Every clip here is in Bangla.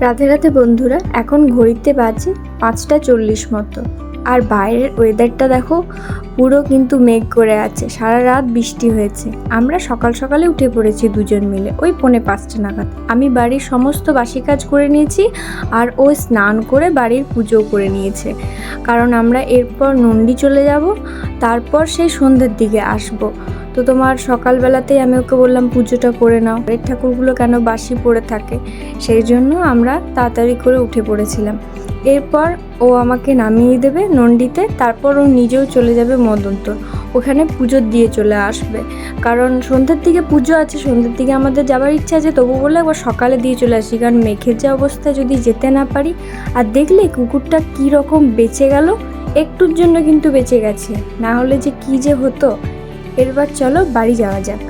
রাধে রাতে বন্ধুরা, এখন ঘড়িতে বাজে পাঁচটা চল্লিশ মতো। আর বাইরের ওয়েদারটা দেখো, পুরো কিন্তু মেঘ করে আছে, সারা রাত বৃষ্টি হয়েছে। আমরা সকাল সকালে উঠে পড়েছি দুজন মিলে, ওই পৌনে পাঁচটা নাগাদ। আমি বাড়ির সমস্ত বাসি কাজ করে নিয়েছি, আর ও স্নান করে বাড়ির পুজো করে নিয়েছে। কারণ আমরা এরপর নন্দি চলে যাব, তারপর সেই সন্ধ্যের দিকে আসব। তো তোমার সকালবেলাতেই আমি ওকে বললাম, পুজোটা করে নাও। এর ঠাকুরগুলো কেন বাসি পড়ে থাকে? সেই জন্য আমরা তাড়াতাড়ি করে উঠে পড়েছিলাম। এরপর ও আমাকে নামিয়ে দেবে নন্ডিতে তারপর ও নিজেও চলে যাবে মদন্তর ওখানে পুজো দিয়ে চলে আসবে। কারণ সন্ধ্যের দিকে পুজো আছে, সন্ধ্যের দিকে আমাদের যাবার ইচ্ছা আছে, তবু বলে একবার সকালে দিয়ে চলে আসি। কারণ মেঘের যে অবস্থা, যদি যেতে না পারি, আর দেখলে কুকুরটা কী রকম বেঁচে গেল, একটুর জন্য কিন্তু বেঁচে গেছে। না হলে যে কী যে হতো এরবার চলো বাড়ি যাওয়া যাক।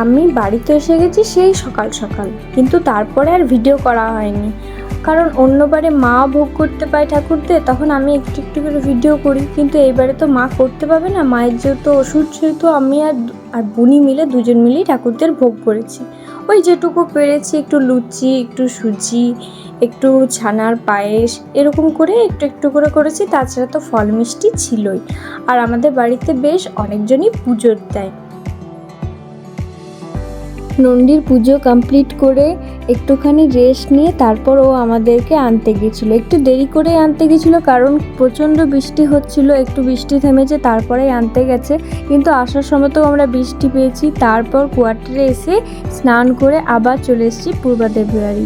আমি বাড়িতে এসে গেছি সেই সকাল সকাল, কিন্তু তারপরে আর ভিডিও করা হয়নি। কারণ অন্যবারে মা ভোগ করতে পায় ঠাকুরদের তখন আমি একটু একটু করে ভিডিও করি। কিন্তু এইবারে তো মা করতে পারবে না, মায়ের যেহেতু ওষুধ, সেহেতু আমি আর আর বুনি মিলে দুজন মিলেই ঠাকুরদের ভোগ করেছি। ওই যেটুকু পেরেছি, একটু লুচি, একটু সুজি, একটু ছানার পায়েস, এরকম করে একটু একটু করে করেছি। তাছাড়া তো ফল মিষ্টি ছিলই। আর আমাদের বাড়িতে বেশ অনেকজনই পুজোর দেয়। নন্দীর পুজো কমপ্লিট করে একটুখানি রেস্ট নিয়ে তারপর ও আমাদেরকে আনতে গেছিল। একটু দেরি করে আনতে গেছিল কারণ প্রচণ্ড বৃষ্টি হচ্ছিল, একটু বৃষ্টি থেমেছে, তারপরেই আনতে গেছে। কিন্তু আসার সময় তো আমরা বৃষ্টি পেয়েছি, তারপর কোয়ার্টারে এসে স্নান করে আবার চলে এসেছি পূর্বাদেব বাড়ি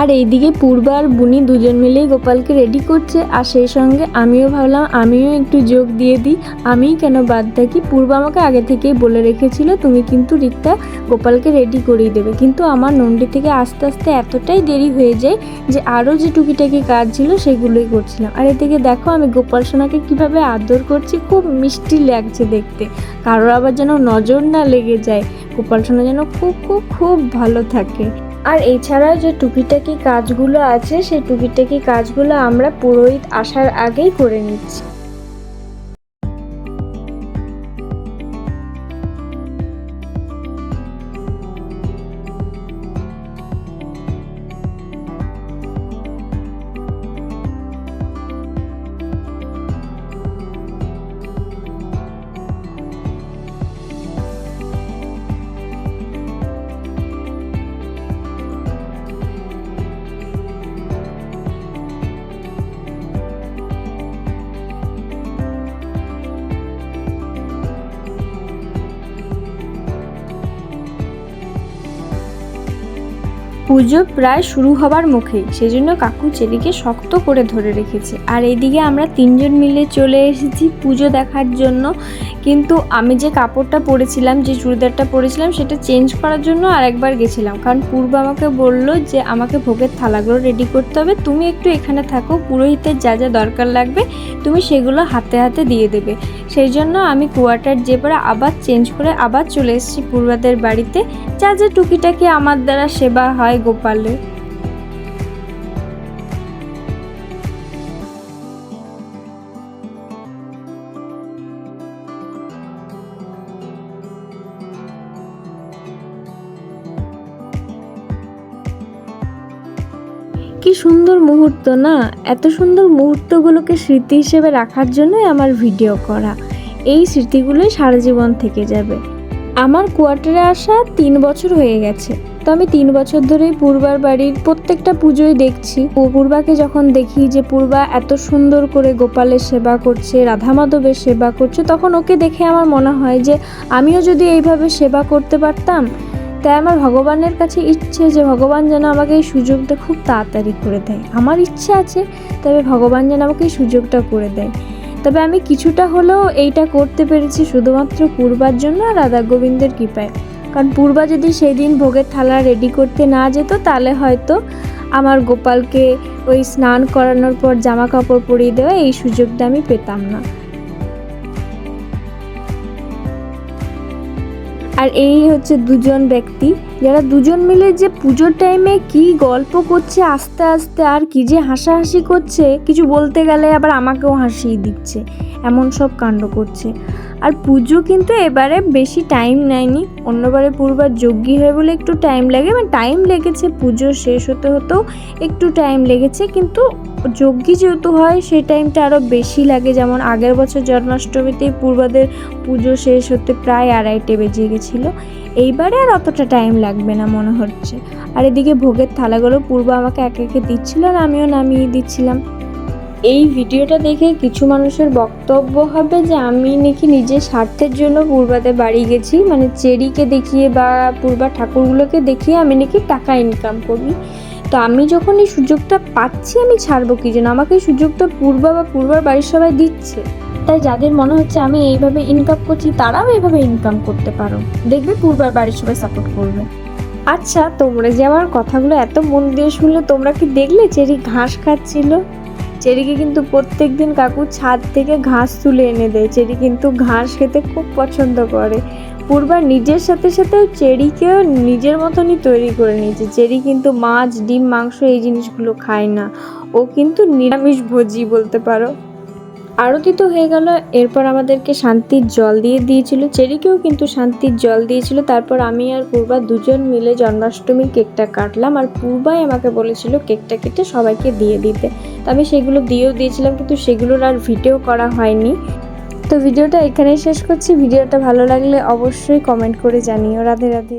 আর এইদিকে পূর্বা আর বুনি দুজন মিলেই গোপালকে রেডি করছে। আর সেই সঙ্গে আমিও ভাবলাম, আমিও একটু যোগ দিয়ে দিই। আমিই কেন বাদ থাকি? পূর্বা আমাকে আগে থেকেই বলে রেখেছিল, তুমি কিন্তু রিক্তা, গোপালকে রেডি করিয়ে দেবে। কিন্তু আমার নন্ডি থেকে আস্তে আস্তে এতটাই দেরি হয়ে যায় যে আরও যে টুকিটাকি কাজ ছিল সেগুলোই করছিলাম। আর এদিকে দেখো, আমি গোপাল সোনাকে কীভাবে আদর করছি, খুব মিষ্টি লাগছে দেখতে। কারোর আবার যেন নজর না লেগে যায়। গোপাল সোনা যেন খুব খুব খুব ভালো থাকে। আর এছাড়াও যে টুকিটাকি কাজগুলো আছে, সেই টুকিটাকি কাজগুলো আমরা পুরোহিত আসার আগেই করে নিচ্ছি। পুজো প্রায় শুরু হবার মুখেই, সেজন্য কাকু চেরিকে শক্ত করে ধরে রেখেছে। আর এইদিকে আমরা তিনজন মিলে চলে এসেছি পুজো দেখার জন্য। কিন্তু আমি যে কাপড়টা পরেছিলাম, যে চুড়িদারটা পরেছিলাম, সেটা চেঞ্জ করার জন্য আরেকবার গেছিলাম। কারণ পূর্ব আমাকে বলল যে, আমাকে ভোগের থালাগুলো রেডি করতে হবে। তুমি একটু এখানে থাকো, পুরোহিতের যা যা দরকার লাগবে, তুমি সেগুলো হাতে হাতে দিয়ে দেবে। সেই জন্য আমি কোয়ার্টার যে পরে আবার চেঞ্জ করে আবার চলে এসেছি পূর্বাদের বাড়িতে। যা যা টুকিটাকি আমার দ্বারা সেবা হয় গোপালে কি সুন্দর মুহূর্ত না? এত সুন্দর মুহূর্তগুলোকে স্মৃতি হিসেবে রাখার জন্যই আমার ভিডিও করা। এই স্মৃতিগুলোই সারা জীবন থেকে যাবে। আমার কোয়ার্টারে আসা তিন বছর হয়ে গেছে। তো আমি তিন বছর ধরেই পূর্বার বাড়ির প্রত্যেকটা পুজোই দেখছি। ও পূর্বাকে যখন দেখি যে পূর্বা এত সুন্দর করে গোপালের সেবা করছে, রাধা মাধবের সেবা করছে, তখন ওকে দেখে আমার মনে হয় যে আমিও যদি এইভাবে সেবা করতে পারতাম, তাই আমার ভগবানের কাছে ইচ্ছে যে ভগবান যেন আমাকে এই সুযোগটা খুব তাড়াতাড়ি করে দেয়। আমার ইচ্ছে আছে, তবে ভগবান যেন আমাকে এই সুযোগটা করে দেয়। তবে আমি কিছুটা হলেও এইটা করতে পেরেছি শুধুমাত্র পূর্বার জন্য আর রাধা গোবিন্দের কৃপায়। কারণ পূর্বা যদি সেই দিন ভোগের থালা রেডি করতে না যেত, তাহলে হয়তো আমার গোপালকে ওই স্নান করানোর পর জামা কাপড় পরিয়ে দেওয়া এই সুযোগটা আমি পেতাম না। আর এই হচ্ছে দুজন ব্যক্তি। যারা দুজন মিলে যে পুজোর টাইমে কি গল্প করছে, আস্তে আস্তে আর কি যে হাসাহাসি করছে, কিছু বলতে গেলে আবার আমাকেও হাসিয়ে দিচ্ছে। এমন সব কাণ্ড করছে। আর পুজো কিন্তু এবারে বেশি টাইম নেয়নি। অন্যবারে পূর্বার যজ্ঞী হয় বলে একটু টাইম লাগে মানে টাইম লেগেছে, পুজো শেষ হতে হতেও একটু টাইম লেগেছে, কিন্তু যজ্ঞী যেহেতু হয়, সেই টাইমটা আরও বেশি লাগে। যেমন আগের বছর জন্মাষ্টমীতেই পূর্বাদের পুজো শেষ হতে প্রায় আড়াইটে বেজে গেছিল। এইবারে আর অতটা টাইম লাগবে না মনে হচ্ছে। আর এদিকে ভোগের থালাগুলো পূর্ব আমাকে একে একে দিচ্ছিল আর আমিও নামিয়ে দিচ্ছিলাম। এই ভিডিওটা দেখে কিছু মানুষের বক্তব্য হবে যে আমি নাকি নিজের স্বার্থের জন্য পূর্বাতে বাড়ি গেছি মানে চেরিকে দেখিয়ে বা পূর্বা ঠাকুরগুলোকে দেখিয়ে আমি নাকি টাকা ইনকাম করি। তো আমি যখন এই সুযোগটা পাচ্ছি, আমি ছাড়বো কি জন্য? আমাকে এই সুযোগটা পূর্বা বা পূর্বার বাড়ির সবাই দিচ্ছে। তাই যাদের মনে হচ্ছে আমি এইভাবে ইনকাম করছি, তারাও এইভাবে ইনকাম করতে পারো। দেখবে পূর্বার বাড়ির সবাই সাপোর্ট করবে। আচ্ছা তোমরা যে আমার কথাগুলো এত মন দিয়ে শুনলে, তোমরা কি দেখলে চেরি ঘাস খাচ্ছিল? চেরিকে কিন্তু প্রত্যেক দিন কাকু ছাদ থেকে ঘাস তুলে এনে দেয়। চেরি কিন্তু ঘাস খেতে খুব পছন্দ করে। পূর্বার নিজের সাথে সাথে চেরিকেও নিজের মতনই তৈরি করে নিয়েছে। চেরি কিন্তু মাছ, ডিম, মাংস এই জিনিসগুলো খায় না। ও কিন্তু নিরামিষ ভোজি বলতে পারো। আরতি তো হয়ে গেল। এরপর আমাদেরকে শান্তির জল দিয়ে দিয়েছিল। চেরিকেও কিন্তু শান্তির জল দিয়েছিল। তারপর আমি আর পূর্বা দুজন মিলে জন্মাষ্টমীর কেকটা কাটলাম আর পূর্বাই আমাকে বলেছিল কেকটা কেটে সবাইকে দিয়ে দিতে। আমি সেগুলো দিয়েও দিয়েছিলাম কিন্তু সেগুলোর আর ভিডিও করা হয়নি। তো ভিডিওটা এখানেই শেষ করছি। ভিডিওটা ভালো লাগলে অবশ্যই কমেন্ট করে জানিও। রাধে রাধে।